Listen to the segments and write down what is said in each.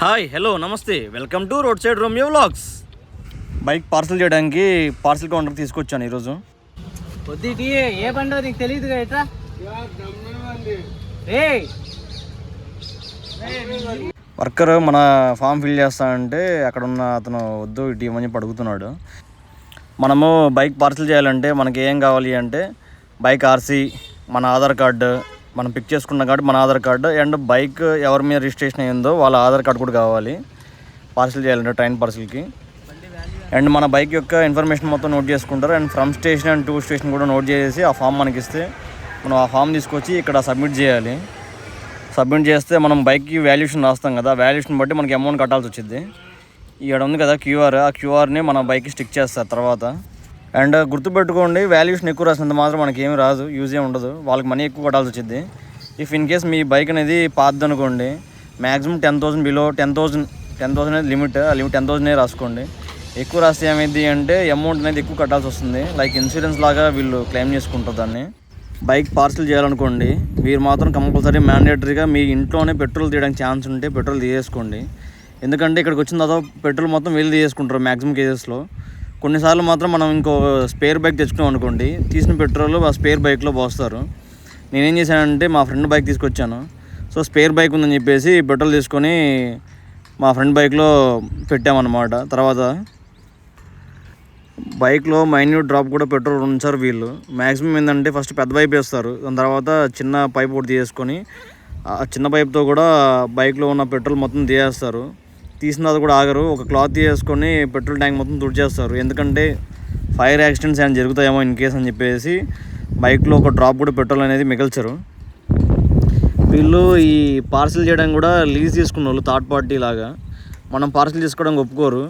Hi hello నమస్తే. Welcome to road side romeo vlogs. Bike parcel చేయడానికి parcel counter తీసుకొచ్చాను ఈరోజు. పొద్దుటి ఏ బండో నీకు ఎట్రా? ఏయ్! వర్కర్ మన ఫామ్ ఫిల్ చేస్తానంటే అక్కడ ఉన్న అతను వద్దు ఇటు ఇవ్వమని చెప్పి అడుగుతున్నాడు. మనము బైక్ పార్సల్ చేయాలంటే మనకి ఏం కావాలి అంటే బైక్ ఆర్సీ మన ఆధార్ కార్డు మనం పిక్ చేసుకున్నాం కాబట్టి మన ఆధార్ కార్డు అండ్ బైక్ ఎవరి మీద రిజిస్ట్రేషన్ అయిందో వాళ్ళ ఆధార్ కార్డు కూడా కావాలి. పార్సిల్ చేయాలంటే ట్రైన్ పార్సిల్కి అండ్ మన బైక్ యొక్క ఇన్ఫర్మేషన్ మొత్తం నోట్ చేసుకుంటారు. And from station and to station కూడా నోట్ చేసి ఆ ఫామ్ మనకి ఇస్తే మనం ఆ ఫామ్ తీసుకొచ్చి ఇక్కడ సబ్మిట్ చేయాలి. సబ్మిట్ చేస్తే మనం బైక్కి వాల్యుయేషన్ రాస్తాం కదా. వాల్యుయేషన్ బట్టి మనకి అమౌంట్ కట్టాల్సి వచ్చింది ఇక్కడ ఉంది కదా క్యూఆర్ ఆ క్యూఆర్ని మన బైక్కి స్టిక్ చేస్తారు తర్వాత. అండ్ గుర్తుపెట్టుకోండి వాల్యుయేషన్ ఎక్కువ రాసినంత మాత్రం మనకి ఏమి రాదు యూజ్ ఏమి ఉండదు. వాళ్ళకి మనీ ఎక్కువ కట్టాల్సి వచ్చింది ఇఫ్ ఇన్ కేస్ మీ బైక్ అనేది పాతది అనుకోండి maximum ten thousand below ten thousand ten thousand అనేది లిమిట్ ఆ లిమిట్ టెన్ థౌసండ్ రాసుకోండి. ఎక్కువ రాస్తే ఏమైంది అంటే అమౌంట్ అనేది ఎక్కువ కట్టాల్సి వస్తుంది. లైక్ ఇన్సూరెన్స్ లాగా వీళ్ళు క్లెయిమ్ చేసుకుంటారు దాన్ని. బైక్ పార్సల్ చేయాలనుకోండి మీరు మాత్రం కంపల్సరీ మ్యాండేటరీగా మీ ఇంట్లోనే పెట్రోల్ తీయడానికి ఛాన్స్ ఉంటే పెట్రోల్ తీసేసుకోండి. ఎందుకంటే ఇక్కడికి వచ్చిన తర్వాత పెట్రోల్ మొత్తం వెళ్ళి తీసేసుకుంటారు మ్యాక్సిమం కేసెస్లో కొన్నిసార్లు మాత్రం మనం ఇంకో స్పేర్ బైక్ తెచ్చుకున్నాం అనుకోండి తీసిన పెట్రోల్ ఆ స్పేర్ బైక్లో పోస్తారు. నేనేం చేశానంటే మా ఫ్రెండ్ బైక్ తీసుకొచ్చాను. సో స్పేర్ బైక్ ఉందని చెప్పేసి పెట్రోల్ తీసుకొని మా ఫ్రెండ్ బైక్లో పెట్టామన్నమాట. తర్వాత బైక్లో మైన్యూట్ డ్రాప్ కూడా పెట్రోల్ ఉంచారు వీళ్ళు. మ్యాక్సిమం ఏంటంటే ఫస్ట్ పెద్ద పైప్ వేస్తారు. దాని తర్వాత చిన్న పైప్ ఒకటి తీసుకొని ఆ చిన్న పైప్తో కూడా బైక్లో ఉన్న పెట్రోల్ మొత్తం తీసేస్తారు. తీసిన తర్వాత కూడా ఆగరు. ఒక క్లాత్ తీసుకొని పెట్రోల్ ట్యాంక్ మొత్తం తుడిచేస్తారు. ఎందుకంటే ఫైర్ యాక్సిడెంట్స్ ఏమైనా జరుగుతాయేమో ఇన్ కేస్ అని చెప్పేసి బైక్లో ఒక డ్రాప్ కూడా పెట్రోల్ అనేది మిగల్చరు. వీళ్ళు ఈ పార్సిల్ చేయడం కూడా లీజ్ తీసుకున్న వాళ్ళు థర్డ్ పార్టీ లాగా. మనం పార్సిల్ తీసుకోవడం ఒప్పుకోరు.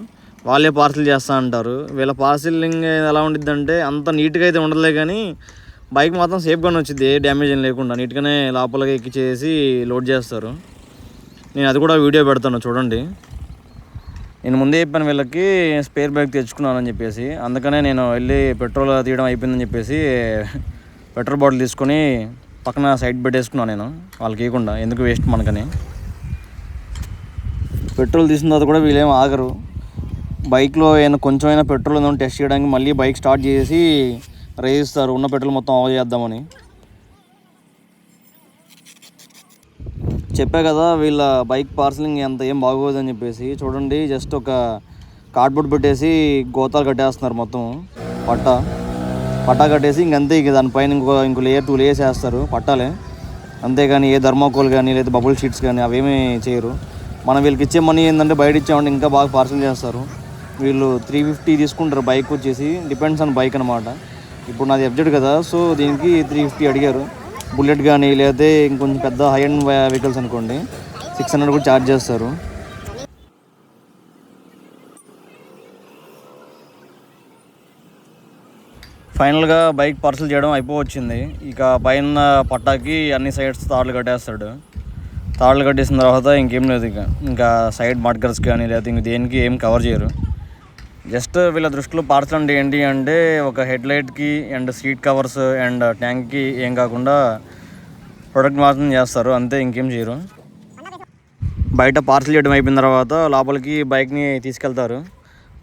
వాళ్ళే పార్సిల్ చేస్తా అంటారు. వీళ్ళ పార్సిలింగ్ ఎలా ఉండిద్దంటే అంత నీట్గా అయితే ఉండదులే కానీ బైక్ మాత్రం సేఫ్గానే వచ్చింది ఏ డ్యామేజ్ ఏం లేకుండా నీట్గానే లోపలికి ఎక్కిచ్చేసి లోడ్ చేస్తారు. నేను అది కూడా వీడియో పెడతాను చూడండి. నేను ముందే చెప్పాను వీళ్ళకి స్పేర్ బైక్ తెచ్చుకున్నానని చెప్పేసి. అందుకనే నేను వెళ్ళి పెట్రోల్ తీయడం అయిపోయిందని చెప్పేసి పెట్రోల్ బాటిల్ తీసుకొని పక్కన సైడ్ పెట్టేసుకున్నాను నేను. వాళ్ళకి ఇవ్వకుండా. ఎందుకు వేస్ట్ మనకని. పెట్రోల్ తీసిన తర్వాత కూడా వీళ్ళేం ఆగరు. బైక్లో ఏమైనా కొంచెమైనా పెట్రోల్ ఉందని టెస్ట్ చేయడానికి మళ్ళీ బైక్ స్టార్ట్ చేసి రేయిస్తారు ఉన్న పెట్రోల్ మొత్తం ఆఫ్ చేద్దామని. చెప్పా కదా వీళ్ళ బైక్ పార్సలింగ్ ఎంత ఏం బాగోదని చెప్పేసి. చూడండి జస్ట్ ఒక కార్డ్బోర్డ్ పెట్టేసి గోతాలు కట్టేస్తున్నారు మొత్తం. పట్ట. పట్టా కట్టేసి ఇంకంతే ఇక దానిపైన ఇంకో ఇంకో లేయర్ టూ లేయర్స్ వేస్తారు పట్టాలే. అంతేగాని ఏ ధర్మాకోల్ కానీ లేదా బబుల్ షీట్స్ కానీ అవేమీ చేయరు. మనం వీళ్ళకి ఇచ్చే మనీ ఏంటంటే బయట ఇచ్చామంటే ఇంకా బాగా పార్సల్ చేస్తారు. వీళ్ళు త్రీ ఫిఫ్టీ తీసుకుంటారు బైక్ వచ్చేసి. డిపెండ్స్ ఆన్ బైక్ అనమాట ఇప్పుడు నాది ఎఫ్జెడ్ కదా సో దీనికి త్రీ ఫిఫ్టీ అడిగారు. బుల్లెట్ కానీ లేకపోతే ఇంకొంచెం పెద్ద హై అండ్ వెహికల్స్ అనుకోండి సిక్స్ హండ్రెడ్ కూడా ఛార్జ్ చేస్తారు. ఫైనల్గా బైక్ పార్సల్ చేయడం అయిపోవచ్చింది. ఇక పైన పట్టాకి అన్ని సైడ్స్ తాళ్ళు కట్టేస్తాడు. తాళ్ళు కట్టేసిన తర్వాత ఇంకేం లేదు ఇక. ఇంకా సైడ్ మార్కర్స్ కానీ లేకపోతే ఇంక దేనికి ఏం కవర్ చేయరు. జస్ట్ వీళ్ళ దృష్టిలో పార్సల్ అంటే ఏంటి అంటే ఒక హెడ్ లైట్కి అండ్ సీట్ కవర్స్ అండ్ ట్యాంక్కి ఏం కాకుండా ప్రొడక్ట్ మాత్రం చేస్తారు అంతే ఇంకేం చేయరు. బయట పార్సల్ చేయడం అయిపోయిన తర్వాత లోపలికి బైక్ని తీసుకెళ్తారు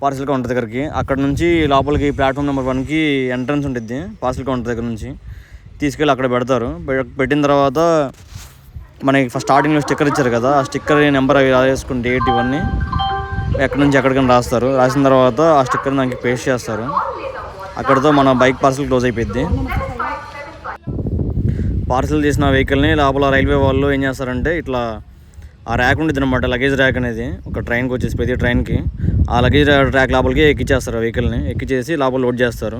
పార్సల్ కౌంటర్ దగ్గరికి. అక్కడ నుంచి లోపలికి ప్లాట్ఫామ్ నెంబర్ వన్కి ఎంట్రన్స్ ఉంటుంది పార్సల్ కౌంటర్ దగ్గర నుంచి. తీసుకెళ్ళి అక్కడ పెడతారు. పె- పెట్టిన తర్వాత మనకి ఫస్ట్ స్టార్టింగ్లో స్టిక్కర్ ఇచ్చారు కదా ఆ స్టిక్కర్ నెంబర్ అవి రాసేసుకుని డేట్ ఇవన్నీ ఎక్కడి నుంచి ఎక్కడికైనా రాస్తారు. రాసిన తర్వాత ఆ స్టిక్కర్ దానికి పేస్ట్ చేస్తారు. అక్కడితో మన బైక్ పార్సల్ క్లోజ్ అయిపోయింది పార్సల్ చేసిన వెహికల్ని లోపల రైల్వే వాళ్ళు ఏం చేస్తారంటే ఇట్లా ఆ ర్యాక్ ఉంటుంది అనమాట లగేజ్ ర్యాక్ అనేది. ఒక ట్రైన్కి వచ్చేసి ప్రతి ట్రైన్కి. ఆ లగేజ్ ర్యాక్ లోపలికి ఎక్కిచ్చేస్తారు వెహికల్ని. ఎక్కిచ్చేసి లోపల లోడ్ చేస్తారు.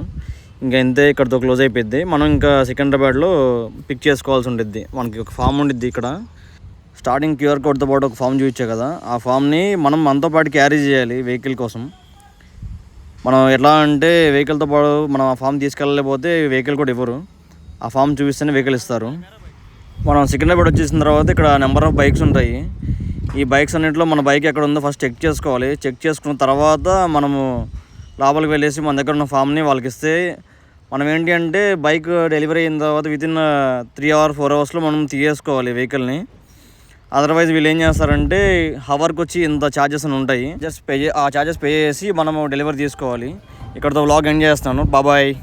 ఇంకా ఇంతే ఇక్కడతో క్లోజ్ అయిపోయింది మనం ఇంకా సికింద్రాబాద్లో పిక్ చేసుకోవాల్సి ఉంటుంది మనకి ఒక ఫామ్ ఉండిద్ది ఇక్కడ. స్టార్టింగ్ క్యూఆర్ కోడ్తో పాటు ఒక ఫామ్ చూపించా కదా. ఆ ఫామ్ని మనం మనతో పాటు క్యారీ చేయాలి వెహికల్ కోసం. మనం ఎట్లా అంటే వెహికల్తో పాటు మనం ఆ ఫామ్ తీసుకెళ్ళలేకపోతే వెహికల్ కూడా ఇవ్వరు. ఆ ఫామ్ చూపిస్తేనే వెహికల్ ఇస్తారు. మనం సికింద్రాబాద్ వచ్చేసిన తర్వాత ఇక్కడ నెంబర్ ఆఫ్ బైక్స్ ఉంటాయి. ఈ బైక్స్ అన్నింటిలో మన బైక్ ఎక్కడ ఉందో ఫస్ట్ చెక్ చేసుకోవాలి. చెక్ చేసుకున్న తర్వాత మనము లోపలికి వెళ్ళేసి మన దగ్గర ఉన్న ఫామ్ని వాళ్ళకి ఇస్తే మనం ఏంటి అంటే బైక్ డెలివరీ అయిన తర్వాత within three hour four అవర్స్లో మనం తీయేసుకోవాలి వెహికల్ని. అదర్వైజ్ వీళ్ళు ఏం చేస్తారంటే హవర్కి వచ్చి ఇంత ఛార్జెస్ అని ఉంటాయి. జస్ట్ పే ఆ ఛార్జెస్ పే చేసి మనము డెలివరీ తీసుకోవాలి. ఇక్కడతో వ్లాగ్ ఎండ్ చేస్తాను. బాబాయ్